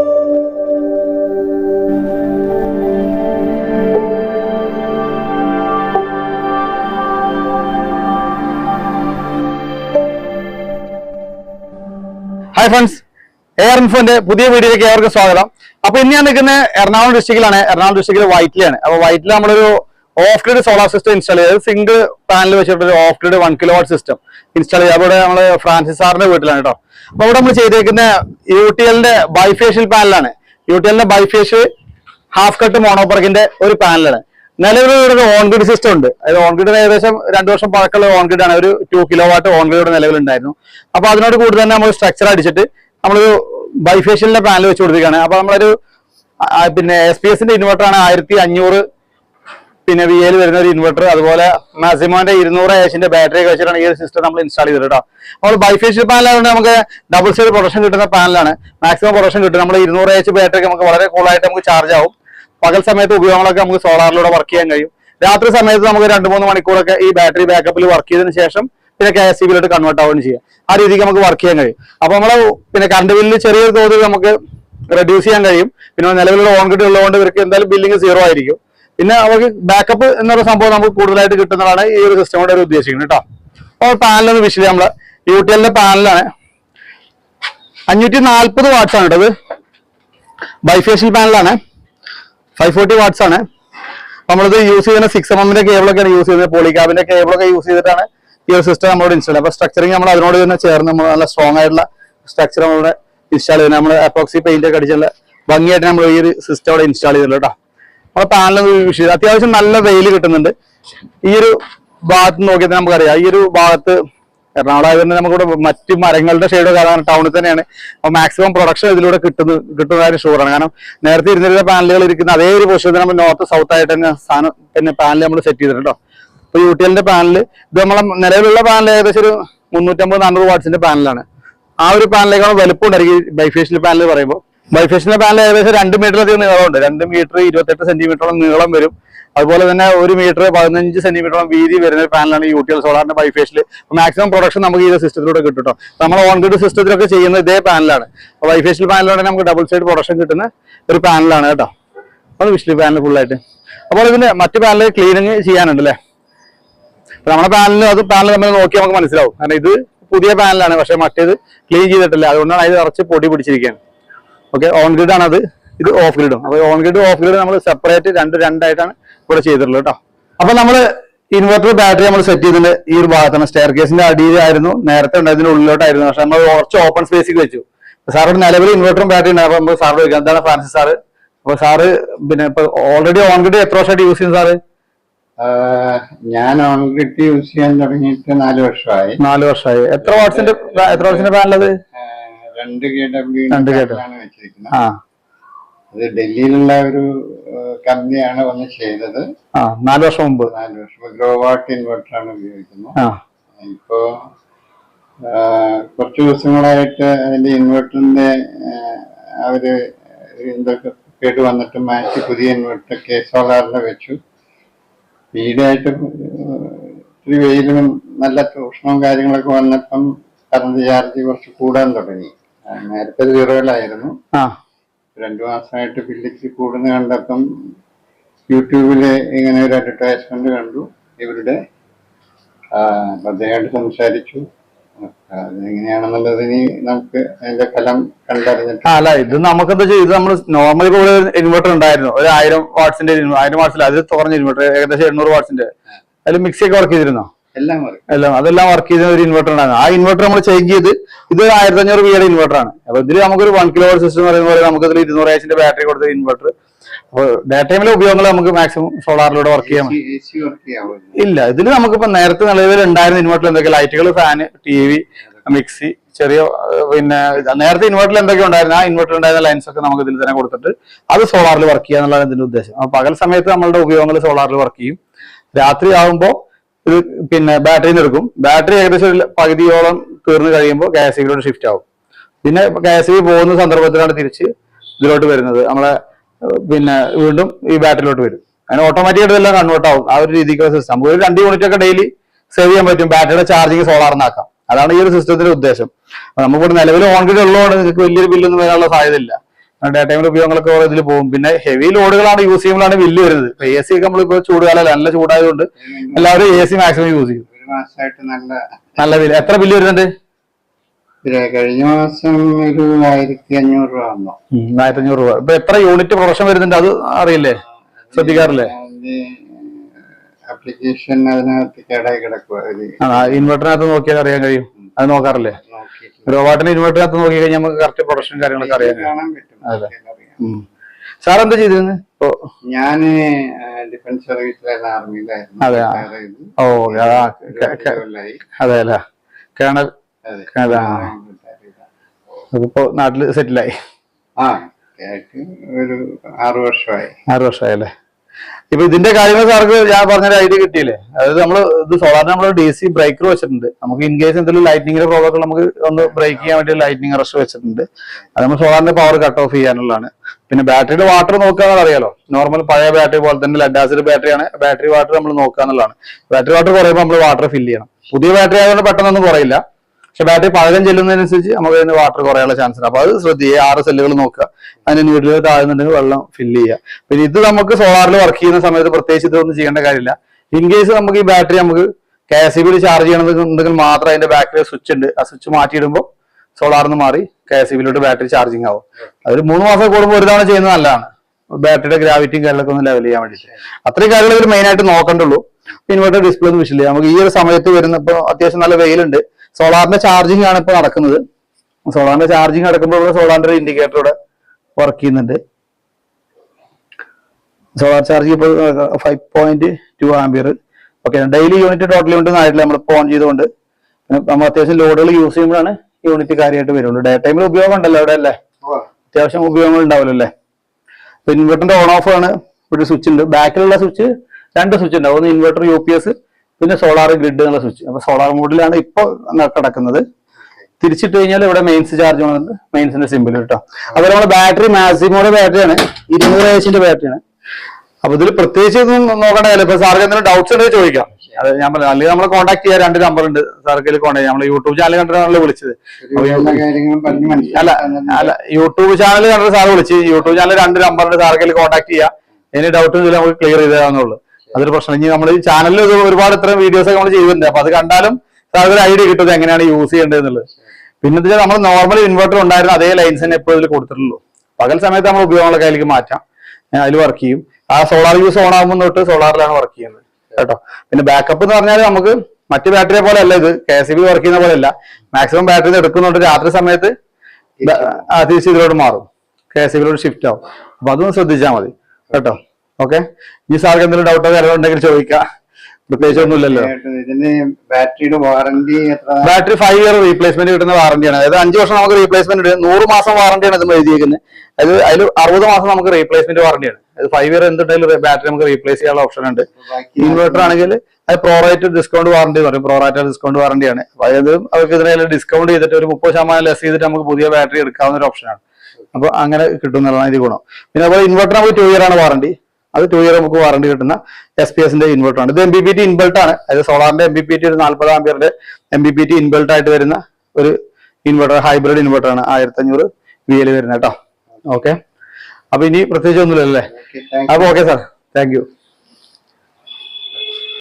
Hi friends air ഇൻഫോന്റെ പുതിയ വീഡിയോയിലേക്ക് ഏവർക്കും സ്വാഗതം. അപ്പൊ ഇന്ന് ഞാൻ നിൽക്കുന്നത് എറണാകുളം ഡിസ്ട്രിക്റ്റിലാണ് എറണാകുളം ഡിസ്ട്രിക്റ്റിൽ വൈറ്റിലാണ്. അപ്പൊ വൈറ്റിൽ നമ്മളൊരു off grid solar system install ചെയ്തത് സിംഗിൾ പാനൽ വെച്ചിട്ടൊരു off grid one kilowatt system install ചെയ്ത്. അവിടെ നമ്മൾ ഫ്രാൻസിസ് സാറിന്റെ വീട്ടിലാണ് കേട്ടോ അപ്പൊ അവിടെ നമ്മൾ ചെയ്തേക്കുന്ന യു ടി എല്ലിന്റെ ബൈഫേഷ്യൽ പാനലാണ് യു ടി എല്ലിന്റെ ബൈഫേഷ്യൽ ഹാഫ് കട്ട് മോണോപ്പർക്കിന്റെ ഒരു പാനലാണ് നിലവിൽ ഇവിടെ ഓൺ ഗ്രിഡ് സിസ്റ്റം ഉണ്ട്. അതായത് ഓൺ ഗ്രിഡ് ഏകദേശം രണ്ടു വർഷം പഴക്കമുള്ള ഓൺ ഗ്രിഡ് ആണ്. ഒരു two kilowatt on grid നിലവിലുണ്ടായിരുന്നു അപ്പൊ അതിനോട് കൂടി തന്നെ നമ്മൾ സ്ട്രക്ചർ അടിച്ചിട്ട് നമ്മളൊരു ബൈഫേഷ്യലിന്റെ പാനൽ വെച്ച് കൊടുത്തിരിക്കുകയാണ്. അപ്പൊ നമ്മളൊരു പിന്നെ എസ് പി എസിന്റെ ഇൻവെർട്ടർ ആണ് ആയിരത്തി അഞ്ഞൂറ് പിന്നെ വി എയിൽ വരുന്ന ഒരു ഇൻവെർട്ടർ അതുപോലെ മാക്സിമോന്റെ ഇരുന്നൂറ് ഏഷിന്റെ ബാറ്ററി കഴിച്ചിട്ടാണ് ഈ ഒരു സിസ്റ്റം നമ്മൾ ഇൻസ്റ്റാൾ ചെയ്തത് കേട്ടോ അപ്പോൾ ബൈഫേഷ്യൽ പാനലാണ് നമുക്ക് ഡബിൾ സൈഡ് പ്രൊഡക്ഷൻ കിട്ടുന്ന പാനലാണ് മാക്സിമം പ്രൊഡക്ഷൻ കിട്ടും. നമ്മൾ ഇരുന്നൂറ് ഏച്ച് ബാറ്ററി നമുക്ക് വളരെ കൂളായിട്ട് നമുക്ക് ചാർജ് ആവും. പകൽ സമയത്ത് ഉപയോഗങ്ങളൊക്കെ നമുക്ക് സോളാറിലൂടെ വർക്ക് ചെയ്യാൻ കഴിയും. രാത്രി സമയത്ത് നമുക്ക് രണ്ട് മൂന്ന് മണിക്കൂറൊക്കെ ഈ ബാറ്ററി ബാക്കപ്പിൽ വർക്ക് ചെയ്തതിന് ശേഷം പിന്നെ കെ എസ് ബിയിലോട്ട് കൺവേർട്ട് ആവുകയും ചെയ്യാം. ആ രീതിക്ക് നമുക്ക് വർക്ക് ചെയ്യാൻ കഴിയും. അപ്പൊ നമ്മൾ പിന്നെ കറണ്ട് ബില്ല് ചെറിയൊരു തോതിൽ നമുക്ക് റെഡ്യൂസ് ചെയ്യാൻ കഴിയും. പിന്നെ നിലവിലുള്ള ഓൺ കിറ്റ് ഉള്ളതുകൊണ്ട് ഇവർക്ക് എന്തായാലും ബില്ലിംഗ് സീറോ ആയിരിക്കും. പിന്നെ അവർക്ക് ബാക്കപ്പ് എന്നൊരു സംഭവം നമുക്ക് കൂടുതലായിട്ട് കിട്ടുന്നതാണ് ഈ ഒരു സിസ്റ്റം കൊണ്ട് അവർ ഉദ്ദേശിക്കുന്നത് കേട്ടോ. അപ്പോൾ പാനലൊന്ന് വിഷയം നമ്മളെ. യു ടി എല്ലിന്റെ പാനലാണ് അഞ്ഞൂറ്റി നാൽപ്പത് വാട്ട്സ് ആണ് കേട്ടത്. ബൈഫേഷ്യൽ പാനലാണ് ഫൈവ് ഫോർട്ടി വാട്ട്സ് ആണ്. നമ്മളിത് യൂസ് ചെയ്യുന്ന സിക്സ് എം എമ്മിന്റെ കേബിളൊക്കെയാണ് യൂസ് ചെയ്യുന്നത്. പോളികാബിന്റെ കേബിളൊക്കെ യൂസ് ചെയ്തിട്ടാണ് ഈ ഒരു സിസ്റ്റം നമ്മളോട് ഇൻസ്റ്റാൾ അപ്പൊ സ്ട്രക്ചറിങ് നമ്മൾ അതിനോട് തന്നെ ചേർന്ന് നമ്മൾ നല്ല സ്ട്രോങ് ആയിട്ടുള്ള സ്ട്രക്ചർ നമ്മളിവിടെ ഇൻസ്റ്റാൾ ചെയ്യുന്നത്. നമ്മൾ അപ്രോക്സി പെയിന്റ് ഒക്കെ അടിച്ചുള്ള ഭംഗിയായിട്ട് നമ്മൾ ഈ ഒരു സിസ്റ്റം അവിടെ ഇൻസ്റ്റാൾ ചെയ്തിട്ടുണ്ട് കേട്ടോ. നമ്മുടെ പാനൽ വിഷയം അത്യാവശ്യം നല്ല വെയിൽ കിട്ടുന്നുണ്ട്. ഈ ഒരു ഭാഗത്ത് നോക്കിയാൽ നമുക്കറിയാം. ഈ ഒരു ഭാഗത്ത് എറണാകുളം ആയതുകൊണ്ട് നമുക്കിവിടെ മറ്റ് മരങ്ങളുടെ ഷെയ്ഡ് കാരണം ടൗണിൽ തന്നെയാണ്. അപ്പൊ മാക്സിമം പ്രൊഡക്ഷൻ ഇതിലൂടെ കിട്ടുന്നു കിട്ടുന്നതായിട്ട് ഷുവറാണ് കാരണം നേരത്തെ ഇരുന്നിരുന്ന പാനലുകൾ ഇരിക്കുന്ന അതേ ഒരു പൊസിഷനിൽ നമ്മൾ നോർത്ത് സൗത്ത് ആയിട്ട് തന്നെ സാധനം പിന്നെ പാനൽ നമ്മൾ സെറ്റ് ചെയ്തിട്ടുണ്ടോ ഇപ്പൊ യു ടി എല്ലിന്റെ പാനൽ ഇത് നമ്മളെ നിലവിലുള്ള പാനൽ ഏകദേശം ഒരു മുന്നൂറ്റമ്പത് നാനൂറ് വാട്സിന്റെ പാനലാണ് ആ ഒരു പാനലേക്കാണ് വലുപ്പം ഉണ്ടായിരിക്കും ബൈഫേഷ്യൽ പാനൽ പറയുമ്പോൾ. ബൈഫേഷ്യൽ പാനൽ ഏകദേശം രണ്ട് മീറ്ററിലധികം നീളമുണ്ട്. രണ്ട് മീറ്റർ ഇരുപത്തെട്ട് സെന്റിമീറ്ററോളം നീളം വരും. അതുപോലെ തന്നെ ഒരു മീറ്റർ പതിനഞ്ച് സെന്റിമീറ്ററോളം വീതി വരുന്ന പാനലാണ് യു ടി എൽ സോളാറിന്റെ ബൈഫേഷ്യൽ മാക്സിമം പ്രൊഡക്ഷൻ നമുക്ക് ഈ സിസ്റ്റത്തിലൂടെ കിട്ടും കേട്ടോ നമ്മൾ ഓൺ ഗ്രിഡ് സിസ്റ്റത്തിലൊക്കെ ചെയ്യുന്ന ഇതേ പാനലാണ് ബൈഫേഷ്യൽ പാനലിലൂടെ നമുക്ക് ഡബിൾ സൈഡ് പ്രൊഡക്ഷൻ കിട്ടുന്ന ഒരു പാനലാണ് കേട്ടോ. അത് വിഷ്ണു പാനൽ ഫുള്ളായിട്ട് അപ്പോൾ ഇതിന് മറ്റു പാനൽ ക്ലീനിങ് ചെയ്യാനുണ്ട് അല്ലേ നമ്മുടെ പാനലിൽ അത് പാനൽ നമ്മൾ നോക്കി നമുക്ക് മനസ്സിലാവും. കാരണം ഇത് പുതിയ പാനലാണ് പക്ഷെ മറ്റേത് ക്ലീൻ ചെയ്തിട്ടില്ല. അതുകൊണ്ടാണ് അതിൽ ഇറച്ച് പൊടി പിടിച്ചിരിക്കുകയാണ്. ഓക്കെ ഓൺ ഗ്രിഡ് ആണ് അത് ഇത് ഓഫ് ഗ്രിഡും അപ്പൊ ഓൺ ഗ്രിഡ് ഓഫ് ഗ്രിഡ് നമ്മൾ സെപ്പറേറ്റ് രണ്ട് രണ്ടായിട്ടാണ് ഇവിടെ ചെയ്തിട്ടുള്ളത് കേട്ടോ. അപ്പൊ നമ്മൾ ഇൻവെർട്ടർ ബാറ്ററി നമ്മൾ സെറ്റ് ചെയ്തിട്ടുണ്ട്. ഈ ഒരു ഭാഗത്താണ് സ്റ്റെയർ കേസിന്റെ അടിയിലായിരുന്നു. നേരത്തെ ഉണ്ടായതിന്റെ ഉള്ളിലോട്ടായിരുന്നു. പക്ഷെ നമ്മൾ കുറച്ച് ഓപ്പൺ സ്പേസിൽ വെച്ചു. സാറോട് നിലവിൽ ഇൻവെർട്ടറും ബാറ്ററി ഉണ്ട്. അപ്പൊ നമ്മൾ സാറിന് ചോദിക്കാം എന്താണ് ഫാൻസി സാറ് അപ്പൊ സാറ് പിന്നെ ഇപ്പൊ ഓൾറെഡി ഓൺ ഗ്രിഡ് എത്ര വർഷമായിട്ട് യൂസ് ചെയ്യുന്നു സാറ് ഞാൻ ഓൺ ഗ്രിഡ് യൂസ് ചെയ്യാൻ തുടങ്ങിയിട്ട് നാല് വർഷമായി. നാല് വർഷമായി. എത്ര വാട്സിന്റെ എത്ര വാട്സിന്റെ പാനലത് രണ്ട് കെ ഡബ്ല്യു ആ. അത് ഡൽഹിയിലുള്ള ഒരു കമ്പനിയാണ് വന്ന് ചെയ്തത്. നാല് വർഷം മുമ്പ്. നാല് വർഷം ഗ്രോവാട്ട് ഇൻവെർട്ടർ ആണ് ഉപയോഗിക്കുന്നത്. ഇപ്പോ കുറച്ച് ദിവസങ്ങളായിട്ട് അതിന്റെ ഇൻവെർട്ടറിന്റെ അവർ എന്തൊക്കെ കേട് വന്നിട്ട് മാറ്റി പുതിയ ഇൻവെർട്ടർ കെ സോളാറിന്റെ വെച്ചു. വീടായിട്ട് ഇത്തിരി വെയിലും നല്ല ഉഷ്ണവും കാര്യങ്ങളൊക്കെ വന്നപ്പം കറണ്ട് ചാർജ് കുറച്ച് കൂടാൻ തുടങ്ങി. നേരത്തെ സീറോയിലായിരുന്നു ആ. രണ്ടു മാസമായിട്ട് ബില്ലിച്ച് കൂടുന്ന കണ്ടപ്പം യൂട്യൂബിൽ ഇങ്ങനെ ഒരു അഡ്വർടൈസ്മെന്റ് കണ്ടു. ഇവരുടെ അദ്ദേഹമായിട്ട് സംസാരിച്ചു. അതെങ്ങനെയാണെന്നുള്ളത് ഇനി നമുക്ക് അതിന്റെ ഫലം കണ്ടറിഞ്ഞിട്ട്. അല്ല ഇത് നമുക്ക് എന്താ ഇത് നമ്മൾ നോർമലി ഇപ്പോൾ ഇൻവെർട്ടർ ഉണ്ടായിരുന്നു. ഒരു ആയിരം വാട്സിന്റെ ആയിരം വാട്സിൽ അതിൽ കുറഞ്ഞ ഇൻവെർട്ടർ ഏകദേശം എണ്ണൂറ് വാട്സിന്റെ അതിൽ മിക്സി ഒക്കെ വർക്ക് ചെയ്തിരുന്നോ? എല്ലാം അതെല്ലാം വർക്ക് ചെയ്യുന്ന ഒരു ഇൻവെർട്ടർ ആണ്. ആ ഇൻവെർട്ടർ നമ്മൾ ചേഞ്ച് ചെയ്ത് ഇത് ആയിരത്തി അഞ്ഞൂറ് വിയുടെ ഇൻവെർട്ടർ ആണ്. അപ്പൊ ഇതിൽ നമുക്കൊരു വൺ കിലോ സിസ്റ്റം പറയുന്ന പോലെ നമുക്ക് ഇതിൽ ഇരുന്നൂറ് ആഴ്ചന്റെ ബാറ്ററി കൊടുത്ത ഇൻവെർട്ടർ അപ്പോൾ ഡേ ടൈമിലെ ഉപയോഗങ്ങൾ നമുക്ക് മാക്സിമം സോളാറിലൂടെ വർക്ക് ചെയ്യാൻ ചെയ്യാവുന്നു ഇല്ല ഇതിൽ നമുക്കിപ്പോ നേരത്തെ നിലവിൽ ഉണ്ടായിരുന്ന ഇൻവെർട്ടർ എന്തൊക്കെ ലൈറ്റുകൾ ഫാന് ടി വി മിക്സി ചെറിയ പിന്നെ നേരത്തെ ഇൻവെർട്ടറിൽ എന്തൊക്കെ ഉണ്ടായിരുന്നു? ആ ഇൻവെർട്ടർ ഉണ്ടായിരുന്ന ലൈൻസ് ഒക്കെ നമുക്ക് ഇതിൽ തന്നെ കൊടുത്തിട്ട് അത് സോളാറിൽ വർക്ക് ചെയ്യുക എന്നുള്ളതാണ് ഇതിന്റെ ഉദ്ദേശം. അപ്പൊ പകൽ സമയത്ത് നമ്മളുടെ ഉപയോഗങ്ങൾ സോളാറിൽ വർക്ക് ചെയ്യും. രാത്രി ആകുമ്പോൾ ഇത് പിന്നെ ബാറ്ററിയിൽ നിന്ന് എടുക്കും. ബാറ്ററി ഏകദേശം ഒരു പകുതിയോളം തീർന്നു കഴിയുമ്പോൾ സിയിലോട്ട് ഷിഫ്റ്റ് ആവും. പിന്നെ സി പോകുന്ന സന്ദർഭത്തിലാണ് തിരിച്ച് ഇതിലോട്ട് വരുന്നത്. നമ്മളെ പിന്നെ വീണ്ടും ഈ ബാറ്ററിയിലോട്ട് വരും. അതിന് ഓട്ടോമാറ്റിക്കായിട്ട് എല്ലാം കൺവേർട്ട് ആവും. ആ ഒരു രീതിക്കുള്ള സിസ്റ്റം നമുക്ക് ഒരു രണ്ട് യൂണിറ്റ് ഒക്കെ ഡെയിലി സേവ് ചെയ്യാൻ പറ്റും. ബാറ്ററിയുടെ ചാർജിങ് സോളാറിനാക്കാം അതാണ് ഈ ഒരു സിസ്റ്റത്തിന്റെ ഉദ്ദേശം. നമുക്കിവിടെ നിലവിൽ ഓൺഗ്രിഡ് ഉള്ളതുകൊണ്ട് നിങ്ങൾക്ക് വലിയൊരു ബില്ലൊന്നും വരാനുള്ള സാധ്യതയില്ല. ഡേ ടൈമിൽ ഉപയോഗങ്ങളൊക്കെ ഇതിൽ പോകും. പിന്നെ ഹെവി ലോഡുകളാണ് യൂസ് ചെയ്യുമ്പോഴാണ് ബില്ല് വരുന്നത്. എ സി ഒക്കെ നമ്മളിപ്പോ ചൂടുകാലം നല്ല ചൂടായതുകൊണ്ട് എല്ലാവരും എ സി മാക്സിമം യൂസ് ചെയ്യും നല്ല വില ബില്ല് എത്ര ബില്ല് വരുന്നുണ്ട്? കഴിഞ്ഞ മാസം ഒരു ആയിരത്തി അഞ്ഞൂറ് രൂപ ആയിരത്തി അഞ്ഞൂറ് രൂപ. ഇപ്പൊ എത്ര യൂണിറ്റ് പ്രൊഡക്ഷൻ വരുന്നുണ്ട് അത് അറിയില്ലേ? ശ്രദ്ധിക്കാറില്ലേ? ആപ്ലിക്കേഷൻ അതിനകത്ത് കേടായി കിടക്കുക ഇൻവെർട്ടറിനകത്ത് നോക്കിയാൽ അറിയാൻ കഴിയും. അത് നോക്കാറില്ലേ? റോബോട്ടിന് ഇൻവെർട്ടറിനകത്ത് നോക്കി കഴിഞ്ഞാൽ നമുക്ക് കറക്റ്റ് പ്രൊഡക്ഷൻ കാര്യങ്ങളൊക്കെ അറിയാൻ അതെ. സാർ എന്താ ചെയ്തിരുന്നത് ഞാൻ ഞാൻ ഡിഫൻസ് സർവീസിലായിരുന്നു ആർമിയിലായിരുന്നു അതെ. ഓ അതാ അല്ലേ? കേണൽ അതിപ്പോ നാട്ടിൽ സെറ്റിലായി ആ ഒരു ആറു വർഷമായി. ആറ് വർഷമായല്ലേ ഇപ്പൊ ഇതിന്റെ കാര്യങ്ങൾ സാർക്ക് ഞാൻ പറഞ്ഞൊരു ഐഡിയ കിട്ടിയില്ലേ? അതായത് നമ്മൾ ഇത് സോളാറിന് നമ്മൾ ഡി സി ബ്രേക്കർ വെച്ചിട്ടുണ്ട്. നമുക്ക് ഇൻ കേസ് എന്തെങ്കിലും ലൈറ്റിംഗിന്റെ പ്രോബ്ലം നമുക്ക് ഒന്ന് ബ്രേക്ക് ചെയ്യാൻ വേണ്ടി ലൈറ്റിംഗ് അറസ്റ്റ് വെച്ചിട്ടുണ്ട്. അത് നമ്മൾ സോളാറിന്റെ പവർ കട്ട് ഓഫ് ചെയ്യാനുള്ളതാണ്. പിന്നെ ബാറ്ററിയുടെ വാട്ടർ നോക്കുകയാണെന്ന് അറിയാലോ? നോർമൽ പഴയ ബാറ്ററി പോലെ തന്നെ ലെഡ് ആസിഡ് ബാറ്ററിയാണ് ബാറ്ററി വാട്ടർ നമ്മൾ നോക്കുക എന്നുള്ളതാണ് ബാറ്ററി വാട്ടർ കുറയുമ്പോൾ നമ്മൾ വാട്ടർ ഫില്ല് ചെയ്യണം. പുതിയ ബാറ്ററി ആയതുകൊണ്ട് പെട്ടെന്നൊന്നും കുറയില്ല. പക്ഷെ ബാറ്ററി പഴകം ചെല്ലുന്നതിനനുസരിച്ച് നമുക്ക് അതിന് വാട്ടർ കുറയാനുള്ള ചാൻസ് ഉണ്ട്. അപ്പൊ അത് ശ്രദ്ധിക്കുക. ആറ് സെല്ലുകൾ നോക്കുക. അതിന്റെ നീഡിൽ താഴ്ന്നുണ്ടെങ്കിൽ വെള്ളം ഫില്ല് ചെയ്യുക. പിന്നെ ഇത് നമുക്ക് സോളാറിൽ വർക്ക് ചെയ്യുന്ന സമയത്ത് പ്രത്യേകിച്ച് ഇതൊന്നും ചെയ്യേണ്ട കാര്യമില്ല. ഇൻ കേസ് നമുക്ക് ഈ ബാറ്ററി നമുക്ക് കെ എസ് ബിയിൽ ചാർജ് ചെയ്യണമെന്നുണ്ടെങ്കിൽ മാത്രം അതിന്റെ ബാക്കിൽ സ്വിച്ച് ഉണ്ട്. ആ സ്വിച്ച് മാറ്റിയിടുമ്പോൾ സോളാറിൽ നിന്ന് മാറി കെ എസ് ബിയിലോട്ട് ബാറ്ററി ചാർജിങ് ആവും. അതൊരു മൂന്ന് മാസം കൂടുമ്പോൾ ഒരു തവണ ചെയ്യുന്നത് നല്ലതാണ്. ബാറ്ററിയുടെ ഗ്രാവിറ്റിയും കാര്യങ്ങളൊക്കെ ഒന്ന് ലെവൽ ചെയ്യാൻ വേണ്ടിയിട്ട്. അത്രയും കാര്യങ്ങൾ ഇവർ മെയിൻ ആയിട്ട് നോക്കണ്ടുള്ളൂ ഇൻവെർട്ടർ ഡിസ്പ്ലേ ഒന്നും വിഷയമില്ല. നമുക്ക് ഈ ഒരു സമയത്ത് വരുന്ന ഇപ്പൊ അത്യാവശ്യം നല്ല വെയിലുണ്ട്. സോളാറിന്റെ ചാർജിങ് ആണ് ഇപ്പൊ നടക്കുന്നത്. സോളാറിന്റെ ചാർജിങ് നടക്കുമ്പോൾ ഇവിടെ സോളാറിന്റെ ഇൻഡിക്കേറ്റർ ഇവിടെ വർക്ക് ചെയ്യുന്നുണ്ട്. സോളാർ ചാർജിങ് ഇപ്പോൾ five point two ampere okay daily unit total unit ആയിട്ടില്ല നമ്മൾ ഇപ്പോൾ ഓൺ ചെയ്തുകൊണ്ട് നമ്മൾ അത്യാവശ്യം ലോഡുകൾ യൂസ് ചെയ്യുമ്പോഴാണ് യൂണിറ്റ് കാര്യമായിട്ട് വരുള്ളൂ. ഡേ ടൈമിൽ ഉപയോഗം ഉണ്ടല്ലോ അവിടെ അല്ലേ? അത്യാവശ്യം ഉപയോഗങ്ങൾ ഉണ്ടാവില്ല അല്ലേ? ഇൻവെർട്ടറിന്റെ ഓൺ ഓഫ് ആണ്. ഒരു സ്വിച്ച് ഉണ്ട്. ബാക്കിലുള്ള സ്വിച്ച് രണ്ട് സ്വിച്ച് ഉണ്ടാവും ഒന്ന് ഇൻവെർട്ടർ യു പി എസ് പിന്നെ സോളാർ ഗ്രിഡ് എന്നുള്ള സ്വിച്ച്. അപ്പൊ സോളാർ മോഡിലാണ് ഇപ്പോൾ കിടക്കുന്നത്. തിരിച്ചിട്ട് കഴിഞ്ഞാൽ ഇവിടെ മെയിൻസ് ചാർജ് വന്നിട്ട് മെയിൻസിന്റെ സിമ്പിൾ കേട്ടോ അപ്പൊ നമ്മുടെ ബാറ്ററി മാക്സിമോടെ ബാറ്ററിയാണ് ഇരുന്നൂറ് ഏച്ചിന്റെ ബാറ്ററിയാണ് അപ്പൊ ഇതിൽ പ്രത്യേകിച്ച് ഒന്നും നോക്കണ്ട ഇപ്പൊ സാർക്ക് എന്തെങ്കിലും ഡൗട്ട്സ് ഉണ്ടെങ്കിൽ ചോദിക്കാം. അത് ഞാൻ പറഞ്ഞു അല്ലെങ്കിൽ നമ്മളെ കോൺടാക്ട് ചെയ്യാൻ രണ്ട് നമ്പർ ഉണ്ട് സാർക്ക് കോൺടാക്ട് നമ്മൾ യൂട്യൂബ് ചാനൽ കണ്ടിട്ടാണല്ലോ വിളിച്ചത്. അല്ല അല്ല യൂട്യൂബ് ചാനൽ കണ്ടിട്ട് സാർ വിളിച്ച്. യൂട്യൂബ് ചാനൽ രണ്ട് നമ്പർ ഉണ്ട് സാർക്കിൽ കോൺടാക്ട് ചെയ്യാം. ഇനി ഡൗട്ട് ഉണ്ടെങ്കിൽ നമുക്ക് ക്ലിയർ ചെയ്ത് തരാന്നുള്ളൂ അതൊരു പ്രശ്നം. ഇനി നമ്മൾ ഈ ചാനലിൽ ഒരുപാട് ഇത്രയും വീഡിയോസ് ഒക്കെ നമ്മൾ ചെയ്യുന്നുണ്ട് അപ്പൊ അത് കണ്ടാലും സാറിന് ഐഡിയ കിട്ടും എങ്ങനെയാണ് യൂസ് ചെയ്യേണ്ടത് എന്നുള്ളത്. പിന്നെ എന്താ നമ്മൾ നോർമൽ ഇൻവെർട്ടർ ഉണ്ടായിരുന്ന അതേ ലൈൻസ് തന്നെ എപ്പോഴും ഇതിൽ കൊടുത്തിട്ടുള്ളൂ. പകൽ സമയത്ത് നമ്മൾ ഉപയോഗങ്ങളൊക്കെ അതിലേക്ക് മാറ്റാം. അതിൽ വർക്ക് ചെയ്യും. ആ സോളാർ യൂസ് ഓൺ ആകുമ്പോൾ തൊട്ട് സോളാറിലാണ് വർക്ക് ചെയ്യുന്നത്. കേട്ടോ? പിന്നെ ബാക്കപ്പ് എന്ന് പറഞ്ഞാൽ നമുക്ക് മറ്റു ബാറ്ററിയെ പോലെ അല്ല ഇത്. കെ എസ് ബി വർക്ക് ചെയ്യുന്ന പോലെ അല്ല മാക്സിമം ബാറ്ററി എടുക്കുന്നുണ്ട് രാത്രി സമയത്ത് തിരിച്ച് ഇതിലോട്ട് മാറും. കെ എസ് ബിയിലോട്ട് ഷിഫ്റ്റ് ആവും. അപ്പൊ അതൊന്ന് ശ്രദ്ധിച്ചാൽ മതി. കേട്ടോ? ഓക്കെ ഈ സാർക്ക് എന്തെങ്കിലും ഡൗട്ടോ കാര്യങ്ങളോ ഉണ്ടെങ്കിൽ ചോദിക്കാം. പ്രത്യേകിച്ച് ഒന്നുമില്ലല്ലോ. ബാറ്ററിയുടെ warranty battery five year replacement കിട്ടുന്ന വാറന്റിയാണ് അതായത് അഞ്ച് വർഷം നമുക്ക് റീപ്ലേസ്മെന്റ് ഉണ്ട് നൂറ് മാസം വാറന്റിയാണ് ഇത് എഴുതിയിരിക്കുന്നത് അത് അതിൽ അറുപത് മാസം നമുക്ക് റീപ്ലേസ്മെന്റ് വാറന്റിയാണ് അത് ഫൈവ് ഇയർ എന്തുണ്ടെങ്കിലും ബാറ്ററി നമുക്ക് റീപ്ലേസ് ചെയ്യാനുള്ള ഓപ്ഷൻ ഉണ്ട്. ഇൻവേർട്ടർ ആണെങ്കിൽ അത് പ്രോറേറ്റ് ഡിസ്കൗണ്ട് വാറന്റി എന്ന് പറയും. പ്രോറേറ്റ് ഡിസ്കൗണ്ട് വാറന്റിയാണ് അതായത് അവർക്ക് ഇതിനെ ഡിസ്കൗണ്ട് ചെയ്തിട്ട് ഒരു മുപ്പത് ശതമാനം ലെസ് ചെയ്തിട്ട് നമുക്ക് പുതിയ ബാറ്ററി എടുക്കാവുന്ന ഒരു ഓപ്ഷനാണ് അപ്പൊ അങ്ങനെ കിട്ടും എന്നുള്ളതാണ് ഇത് ഗുണം. പിന്നെ അതുപോലെ ഇൻവെർട്ടർ നമുക്ക് ടു ഇയർ ആണ് വാറന്റി അത് ടു ഇയർ നമുക്ക് വാറണ്ടി കിട്ടുന്ന എസ് പി എസിന്റെ ഇൻവെർട്ടർ ആണ്. ഇത് M B P T invert ആണ്. അതായത് സോളാറിന്റെ എം ബി പി ടി ഒരു നാൽപ്പത് ആംബിയറിന്റെ M B P T invert ആയിട്ട് വരുന്ന ഒരു ഇൻവെർട്ടർ ഹൈബ്രിഡ് ഇൻവെർട്ടർ ആണ് ആയിരത്തി അഞ്ഞൂറ് വി എൽ വരുന്നത് കേട്ടോ. ഓക്കെ അപ്പൊ ഇനി പ്രത്യേകിച്ച് ഒന്നുമില്ലല്ലേ? അപ്പൊ ഓക്കെ സാർ താങ്ക് യു